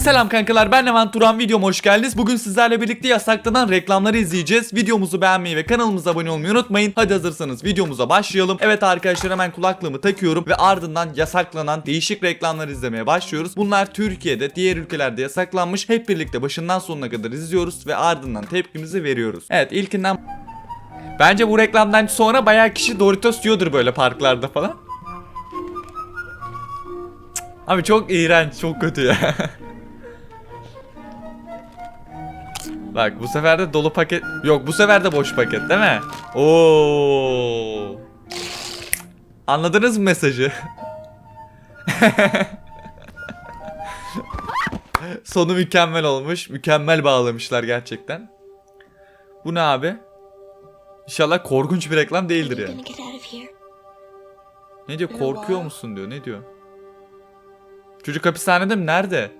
Selam kankalar ben Levent Turan videoma hoş geldiniz. Bugün sizlerle birlikte yasaklanan reklamları izleyeceğiz. Videomuzu beğenmeyi ve kanalımıza abone olmayı unutmayın. Hadi hazırsanız videomuza başlayalım. Evet arkadaşlar hemen kulaklığımı takıyorum ve ardından yasaklanan değişik reklamları izlemeye başlıyoruz. Bunlar Türkiye'de diğer ülkelerde yasaklanmış. Hep birlikte başından sonuna kadar izliyoruz ve ardından tepkimizi veriyoruz. Evet ilkinden Bence bu reklamdan sonra bayağı kişi Doritos yiyordur böyle parklarda falan. Abi çok iğrenç, çok kötü ya. Bak bu sefer de dolu paket... Yok bu sefer de boş paket değil mi? Oo. Anladınız mı mesajı? Sonu mükemmel olmuş. Mükemmel bağlamışlar gerçekten. Bu ne abi? İnşallah korkunç bir reklam değildir yani. Ne diyor? Korkuyor musun diyor. Ne diyor? Çocuk hapishanede mi? Nerede?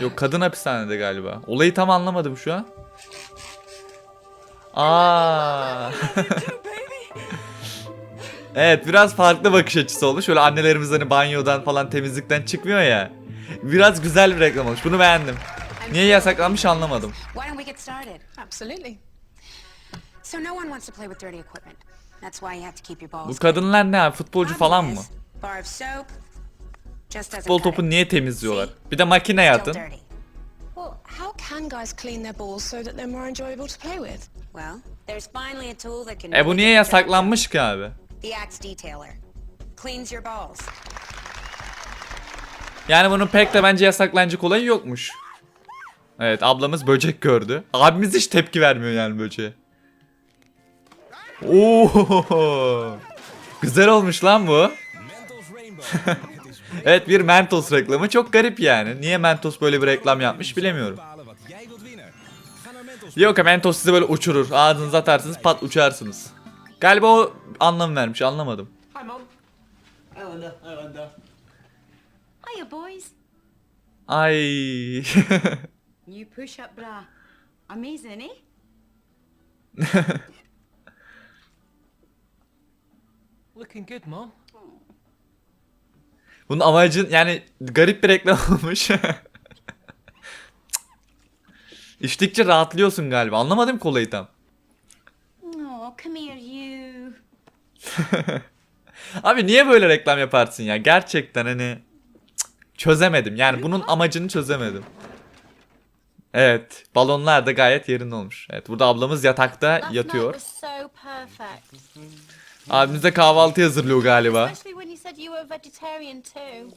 Yok kadın hapishanede galiba. Olayı tam anlamadım şu an. Aa. evet biraz farklı bakış açısı olmuş. Şöyle annelerimiz hani banyodan falan temizlikten çıkmıyor ya. Biraz güzel bir reklam olmuş. Bunu beğendim. Niye yasaklanmış anlamadım. Why don't we get started? Absolutely. So no one wants to play with dirty equipment. That's why you have to keep your balls. Bu kadınlar ne abi? Futbolcu falan mı? Obvious. Bar of soap. Futbol topu niye temizliyorlar? Bir de makineye atın. Well, how can guys clean their balls so that they're more enjoyable to play with? Well, there's finally a tool that can. E bu niye yasaklanmış ki abi? done. The Axe Detailer. Cleans your balls. Yani bunun pek de bence yasaklanacak olayı yokmuş. Evet ablamız böcek gördü. Abimiz hiç tepki vermiyor yani böceğe. Oo! Güzel olmuş lan bu. evet bir Mentos reklamı çok garip yani. Niye Mentos böyle bir reklam yapmış bilemiyorum. Yok Mentos sizi böyle uçurur. Ağzınıza atarsınız pat uçarsınız. Galiba o anlam vermiş anlamadım. Hiya, boys. Ay. New push-up bra. Amazing, eh? Looking good, Mom. Bunun amacın yani garip bir reklam olmuş. İçtikçe rahatlıyorsun galiba. Anlamadım kolayı tam. Oh, come here, you. Abi niye böyle reklam yaparsın ya? Gerçekten hani çözemedim. Yani bunun amacını çözemedim. Evet, balonlar da gayet yerinde olmuş. Evet, burada ablamız yatakta yatıyor. Abimiz de kahvaltı hazırlıyor galiba. Especially when you said you were vegetarian too.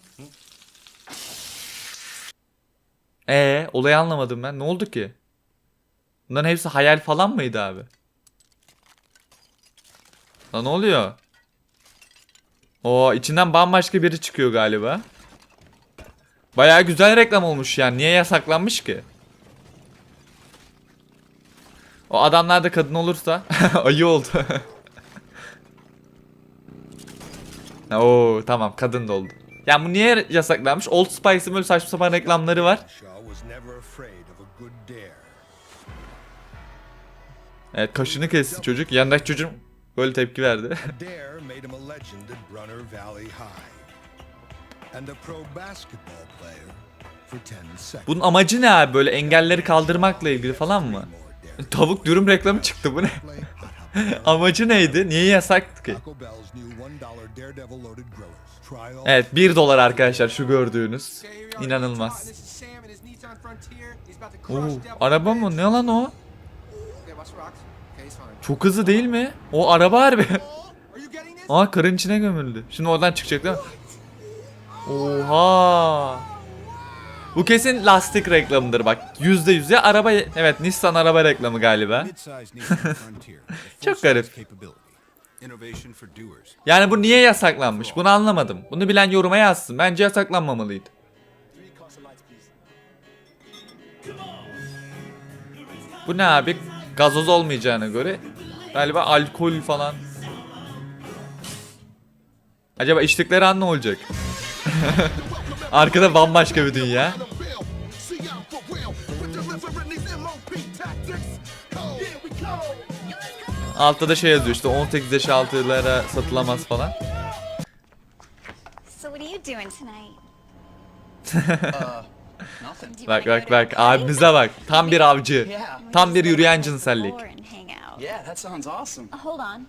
Ee, olayı anlamadım ben. Ne oldu ki? Bunların hepsi hayal falan mıydı abi? Lan ne oluyor? Oo içinden bambaşka biri çıkıyor galiba. Bayağı güzel reklam olmuş yani. Niye yasaklanmış ki? O adamlar da kadın olursa ayı oldu. Oo tamam kadın da oldu. Yani bu niye yasaklanmış? Old Spice'ın böyle saçma sapan reklamları var. Evet kaşını kesti çocuk. Yanındaki çocuğum böyle tepki verdi. Dare made him a legend at Brunner Valley High. And a pro basketball player for 10 seconds. Bunun amacı ne abi? Böyle engelleri kaldırmakla ilgili falan mı? Tavuk dürüm reklamı çıktı bu ne? Amacı neydi? Niye yasaktı ki? Taco Bell's new $1 Daredevil loaded grillers. Try all Evet 1 dolar arkadaşlar şu gördüğünüz. İnanılmaz. Oo, araba mı? Ne lan o? Çok hızlı değil mi? O araba harbi. Aa karın içine gömüldü. Şimdi oradan çıkacak değil mi? Oha. Bu kesin lastik reklamıdır bak. Yüzde yüz ya araba evet Nissan araba reklamı galiba. Çok garip. Yani bu niye yasaklanmış? Bunu anlamadım. Bunu bilen yoruma yazsın. Bence yasaklanmamalıydı. Bu ne abi? Gazoz olmayacağına göre galiba alkol falan. Acaba içtikleri an ne olacak? Arkada bambaşka bir dünya. Altta da şey yazıyor işte 18 yaş altılara satılamaz falan. So what are you doing tonight? Uh, Bak bak bak abimize bak. Tam bir avcı. Yeah. Tam bir yürüyen cinsellik. Awesome. Hold on.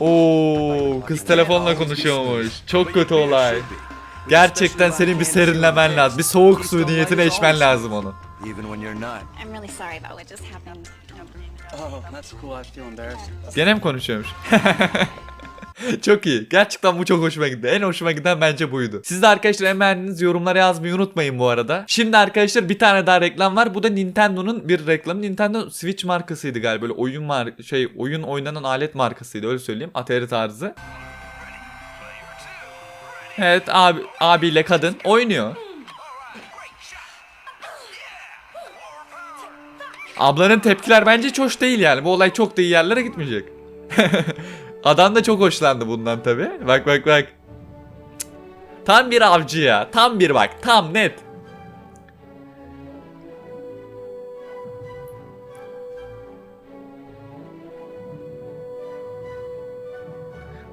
Oo, kız telefonla konuşuyormuş. Çok kötü olay. Gerçekten senin bir serinlemen lazım. Bir soğuk su niyetine içmen lazım onu. I'm really sorry about what just happened. Oh. Gene mi konuşuyormuş? çok iyi. Gerçekten bu çok hoşuma gitti. En hoşuma giden bence buydu. Siz de arkadaşlar en beğendiğiniz yorumlara yazmayı unutmayın bu arada. Şimdi arkadaşlar bir tane daha reklam var. Bu da Nintendo'nun bir reklamı. Nintendo Switch markasıydı galiba. Böyle oyun mar şey oyun oynanan alet markasıydı öyle söyleyeyim. Atari tarzı. Evet abi abiyle kadın oynuyor. Ablanın tepkiler bence hiç hoş değil yani. Bu olay çok da iyi yerlere gitmeyecek. Adam da çok hoşlandı bundan tabi. Bak bak bak. Tam bir avcı ya. Tam bir bak. Tam net.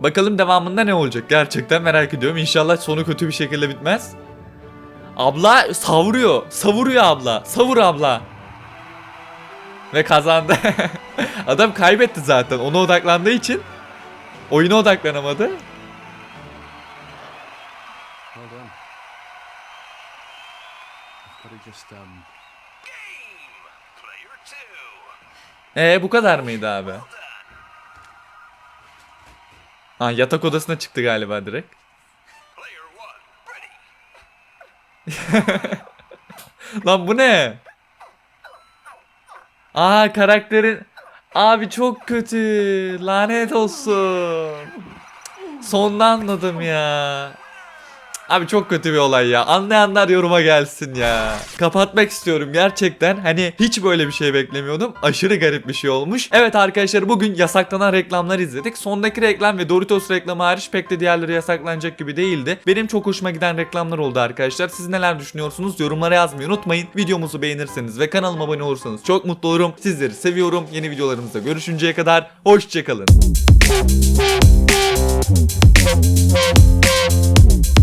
Bakalım devamında ne olacak? Gerçekten merak ediyorum. İnşallah sonu kötü bir şekilde bitmez. Abla savuruyor. Savuruyor abla. Savur abla. Ve kazandı. Adam kaybetti zaten. Ona odaklandığı için oyuna odaklanamadı. Um. Ee bu kadar mıydı abi? Ha yatak odasına çıktı galiba direkt. Lan bu ne? Aa karakterin Abi çok kötü. Lanet olsun. Sonunda anladım ya. Abi çok kötü bir olay ya. Anlayanlar yoruma gelsin ya. Kapatmak istiyorum gerçekten. Hani hiç böyle bir şey beklemiyordum. Aşırı garip bir şey olmuş. Evet arkadaşlar bugün yasaklanan reklamlar izledik. Sondaki reklam ve Doritos reklamı hariç pek de diğerleri yasaklanacak gibi değildi. Benim çok hoşuma giden reklamlar oldu arkadaşlar. Siz neler düşünüyorsunuz? Yorumlara yazmayı unutmayın. Videomuzu beğenirseniz ve kanalıma abone olursanız çok mutlu olurum. Sizleri seviyorum. Yeni videolarımızda görüşünceye kadar hoşçakalın.